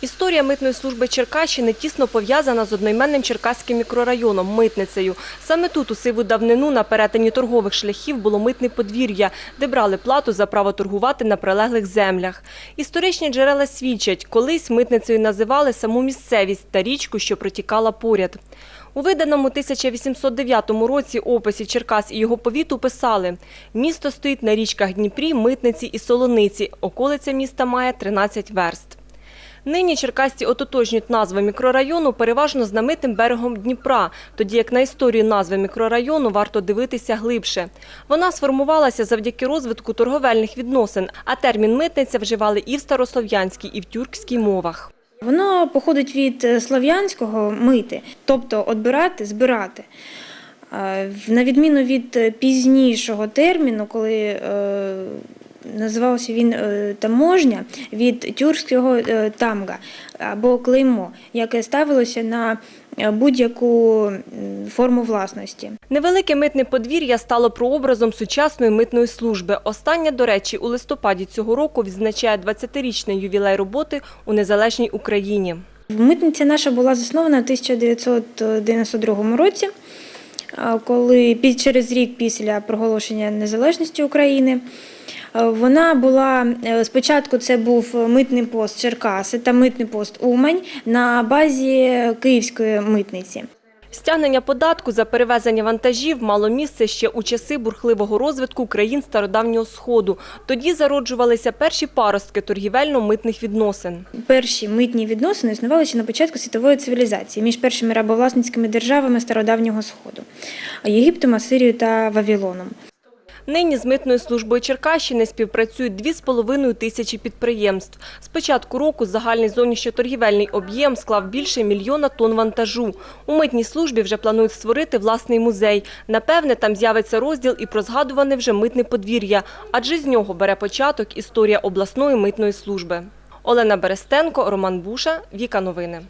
Історія митної служби Черкащини тісно пов'язана з одноіменним черкаським мікрорайоном – Митницею. Саме тут у сиву давнину на перетині торгових шляхів було митне подвір'я, де брали плату за право торгувати на прилеглих землях. Історичні джерела свідчать, колись митницею називали саму місцевість та річку, що протікала поряд. У виданому 1809 році описі Черкас і його повіту писали «Місто стоїть на річках Дніпрі, Митниці і Солониці. Околиця міста має 13 верст». Нині черкасці ототожнюють назви мікрорайону переважно знамитим берегом Дніпра, тоді як на історію назви мікрорайону варто дивитися глибше. Вона сформувалася завдяки розвитку торговельних відносин, а термін «митниця» вживали і в старослов'янській, і в тюркській мовах. Воно походить від е, слов'янського мити, тобто відбирати, збирати. Е, На відміну від е, пізнішого терміну, коли називався він е, таможня, від тюркського е, тамга або клеймо, яке ставилося на е, будь-яку форму власності. Невелике митне подвір'я стало прообразом сучасної митної служби. Остання, до речі, у листопаді цього року відзначає 20-річний ювілей роботи у незалежній Україні. Митниця наша була заснована в 1992 році, коли під- через рік після проголошення незалежності України. Вона була е, спочатку це був митний пост Черкаси та митний пост Умань на базі Київської митниці. Стягнення податку за перевезення вантажів мало місце ще у часи бурхливого розвитку країн Стародавнього Сходу. Тоді зароджувалися перші паростки торгівельно-митних відносин. Перші митні відносини існували ще на початку світової цивілізації між першими рабовласницькими державами Стародавнього Сходу Єгиптом, Асирією та Вавилоном. Нині з митною службою Черкащини співпрацюють 2,5 тисячі підприємств. З початку року загальний зовнішньоторгівельний об'єм склав більше мільйона тонн вантажу. У митній службі вже планують створити власний музей. Напевне, там з'явиться розділ і про згадуване вже митне подвір'я, адже з нього бере початок історія обласної митної служби. Олена Берестенко, Роман Буша, Віка Новини.